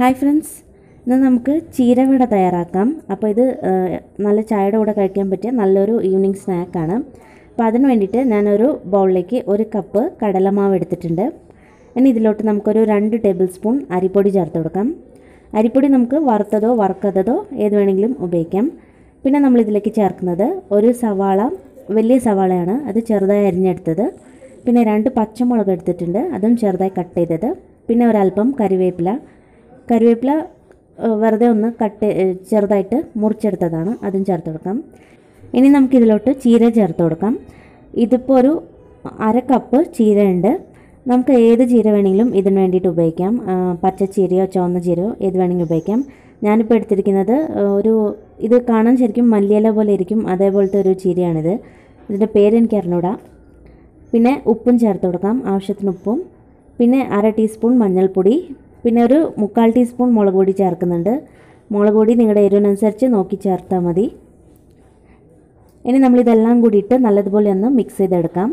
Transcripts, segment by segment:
Hi friends. ഇന്ന് നമുക്ക് ചീരവട തയ്യാറാക്കാം. അപ്പോൾ ഇത് നല്ല ചായയുടെ കൂടെ കഴിക്കാൻ പറ്റിയ നല്ലൊരു ഈവനിങ് സ്നാക്കാണ് അപ്പോൾ അതിന് വേണ്ടിയിട്ട് ഞാനൊരു ബൗളിലേക്ക് ഒരു കപ്പ് കടലമാവ് എടുത്തിട്ടുണ്ട്. ഇനി ഇതിലോട്ട് നമുക്കൊരു രണ്ട് ടേബിൾ സ്പൂൺ അരിപ്പൊടി ചേർത്ത് കൊടുക്കാം. അരിപ്പൊടി നമുക്ക് വറുത്തതോ വറുക്കാത്തതോ ഏത് വേണമെങ്കിലും ഉപയോഗിക്കാം. പിന്നെ നമ്മളിതിലേക്ക് ചേർക്കുന്നത് ഒരു സവാള വലിയ സവാളയാണ്. അത് ചെറുതായി അരിഞ്ഞെടുത്തത്. പിന്നെ രണ്ട് പച്ചമുളക് എടുത്തിട്ടുണ്ട്. അതും ചെറുതായി കട്ട് ചെയ്തത്. പിന്നെ ഒരല്പം കറിവേപ്പില. കറിവേപ്പില വെറുതെ ഒന്ന് കട്ട് ചെറുതായിട്ട് മുറിച്ചെടുത്തതാണ്. അതും ചേർത്ത് കൊടുക്കാം. ഇനി നമുക്കിതിലോട്ട് ചീര ചേർത്ത് കൊടുക്കാം. ഇതിപ്പോൾ ഒരു അര കപ്പ് ചീരയുണ്ട്. നമുക്ക് ഏത് ചീര വേണമെങ്കിലും ഇതിന് വേണ്ടിയിട്ട് ഉപയോഗിക്കാം. പച്ച ചീരയോ ചുവന്ന ചീരയോ ഏത് വേണമെങ്കിലും ഉപയോഗിക്കാം. ഞാനിപ്പോൾ എടുത്തിരിക്കുന്നത് ഒരു ഇത് കാണാൻ ശരിക്കും മല്ലിയില പോലെ ഇരിക്കും. അതേപോലത്തെ ഒരു ചീരയാണിത്. ഇതിന്റെ പേര് എനിക്ക് അറിഞ്ഞൂടാ. പിന്നെ ഉപ്പും ചേർത്ത് കൊടുക്കാം. ആവശ്യത്തിന് ഉപ്പും. പിന്നെ അര ടീസ്പൂൺ മഞ്ഞൾപ്പൊടി. പിന്നെ ഒരു മുക്കാൽ ടീസ്പൂൺ മുളക് പൊടി ചേർക്കുന്നുണ്ട്. മുളക് പൊടി നിങ്ങളുടെ എരിവിനനുസരിച്ച് നോക്കി ചേർത്താൽ മതി. ഇനി നമ്മളിതെല്ലാം കൂടിയിട്ട് നല്ലതുപോലെ ഒന്ന് മിക്സ് ചെയ്തെടുക്കാം.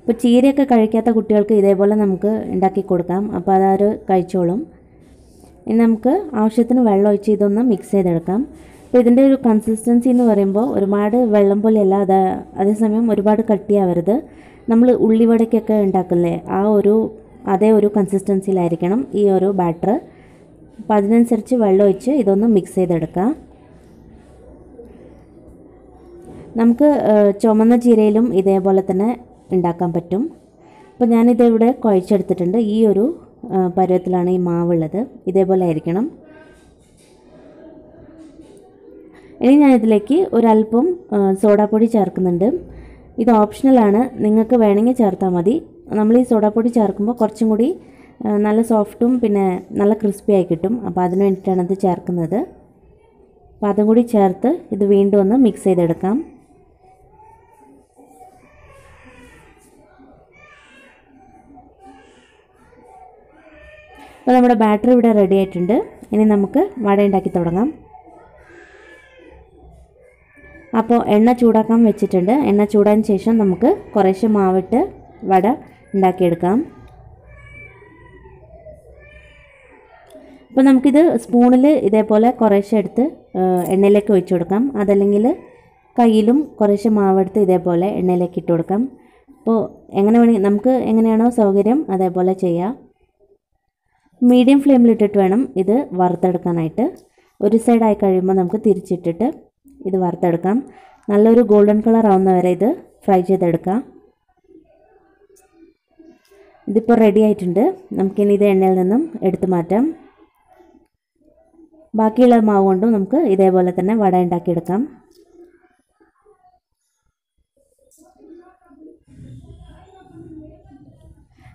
ഇപ്പോൾ ചീരയൊക്കെ കഴിക്കാത്ത കുട്ടികൾക്ക് ഇതേപോലെ നമുക്ക് ഉണ്ടാക്കി കൊടുക്കാം. അപ്പോൾ അതൊരു കഴിച്ചോളും. ഇനി നമുക്ക് ആവശ്യത്തിന് വെള്ളം ഒഴിച്ച് ഇതൊന്ന് മിക്സ് ചെയ്തെടുക്കാം. അപ്പോൾ ഇതിന്റെ ഒരു കൺസിസ്റ്റൻസി എന്ന് പറയുമ്പോൾ ഒരുപാട് വെള്ളം പോലെയല്ല അത് അതേസമയം ഒരുപാട് കട്ടിയാവരുത്. നമ്മൾ ഉള്ളിവടയ്ക്കൊക്കെ ഉണ്ടാക്കില്ലേ ആ ഒരു അതേ ഒരു കൺസിസ്റ്റൻസിയിലായിരിക്കണം ഈ ഒരു ബാറ്റർ അപ്പോൾ അതിനനുസരിച്ച് വെള്ളം ഒഴിച്ച് ഇതൊന്ന് മിക്സ് ചെയ്തെടുക്കുക നമുക്ക് ചുമന്ന ജീരയിലും ഇതേപോലെ തന്നെ ഉണ്ടാക്കാൻ പറ്റും. അപ്പോൾ ഞാനിതിവിടെ കുഴച്ചെടുത്തിട്ടുണ്ട്. ഈ ഒരു പരുവത്തിലാണ് ഈ മാവുള്ളത്. ഇതേപോലെ ആയിരിക്കണം. ഇനി ഞാനിതിലേക്ക് ഒരല്പം സോഡാപ്പൊടി ചേർക്കുന്നുണ്ട്. ഇത് ഓപ്ഷണലാണ് നിങ്ങൾക്ക് വേണമെങ്കിൽ ചേർത്താൽ മതി. നമ്മൾ ഈ സോഡാപ്പൊടി ചേർക്കുമ്പോൾ കുറച്ചും കൂടി നല്ല സോഫ്റ്റും പിന്നെ നല്ല ക്രിസ്പി ആയി കിട്ടും. അപ്പോൾ അതിന് വേണ്ടിയിട്ടാണ് ഇത് ചേർക്കുന്നത്. അപ്പോൾ അതും കൂടി ചേർത്ത് ഇത് വീണ്ടും ഒന്ന് മിക്സ് ചെയ്തെടുക്കാം. അപ്പോൾ നമ്മുടെ ബാറ്ററി ഇവിടെ റെഡി ആയിട്ടുണ്ട്. ഇനി നമുക്ക് വട ഉണ്ടാക്കി തുടങ്ങാം. അപ്പോൾ എണ്ണ ചൂടാക്കാൻ വെച്ചിട്ടുണ്ട്. എണ്ണ ചൂടാൻ ശേഷം നമുക്ക് കുറേശ്ശെ മാവിട്ട് വട ഉണ്ടാക്കിയെടുക്കാം. അപ്പോൾ നമുക്കിത് സ്പൂണിൽ ഇതേപോലെ കുറേശ്ശെ എടുത്ത് എണ്ണയിലേക്ക് ഒഴിച്ചു കൊടുക്കാം. അതല്ലെങ്കിൽ കയ്യിലും കുറേശ്ശെ മാവെടുത്ത് ഇതേപോലെ എണ്ണയിലേക്ക് ഇട്ട് കൊടുക്കാം. അപ്പോൾ എങ്ങനെ വേണമെങ്കിൽ നമുക്ക് എങ്ങനെയാണോ സൗകര്യം അതേപോലെ ചെയ്യാം. മീഡിയം ഫ്ലെയിമിലിട്ടിട്ട് വേണം ഇത് വറുത്തെടുക്കാനായിട്ട്. ഒരു സൈഡായി കഴിയുമ്പോൾ നമുക്ക് തിരിച്ചിട്ടിട്ട് ഇത് വറുത്തെടുക്കാം. നല്ലൊരു ഗോൾഡൻ കളർ ആവുന്ന വരെ ഇത് ഫ്രൈ ചെയ്തെടുക്കാം. ഇതിപ്പോൾ റെഡി ആയിട്ടുണ്ട്. നമുക്കിനി ഇത് എണ്ണയിൽ നിന്നും എടുത്തു മാറ്റാം. ബാക്കിയുള്ള മാവ് കൊണ്ടും നമുക്ക് ഇതേപോലെ തന്നെ വട ഉണ്ടാക്കിയെടുക്കാം.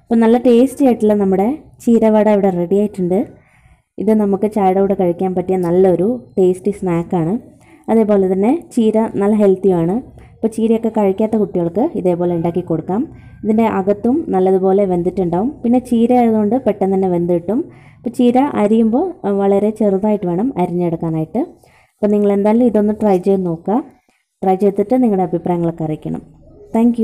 അപ്പോൾ നല്ല ടേസ്റ്റി ആയിട്ടുള്ള നമ്മുടെ ചീരവട ഇവിടെ റെഡി ആയിട്ടുണ്ട്. ഇത് നമുക്ക് ചായയുടെ കൂടെ കഴിക്കാൻ പറ്റിയ നല്ലൊരു ടേസ്റ്റി സ്നാക്കാണ് അതേപോലെ തന്നെ ചീര നല്ല ഹെൽത്തിയാണ് അപ്പോൾ ചീരയൊക്കെ കഴിക്കാത്ത കുട്ടികൾക്ക് ഇതേപോലെ ഉണ്ടാക്കി കൊടുക്കാം. ഇതിന്റെ അകത്തും നല്ലതുപോലെ വെന്തിട്ടുണ്ടാവും. പിന്നെ ചീര ആയതുകൊണ്ട് പെട്ടെന്ന് തന്നെ വെന്ത് കിട്ടും. അപ്പോൾ ചീര അരിയുമ്പോൾ വളരെ ചെറുതായിട്ട് വേണം അരിഞ്ഞെടുക്കാനായിട്ട്. അപ്പോൾ നിങ്ങൾ എന്തായാലും ഇതൊന്ന് ട്രൈ ചെയ്ത് നോക്കുക. ട്രൈ ചെയ്തിട്ട് നിങ്ങളുടെ അഭിപ്രായങ്ങളൊക്കെ അറിയിക്കണം. താങ്ക്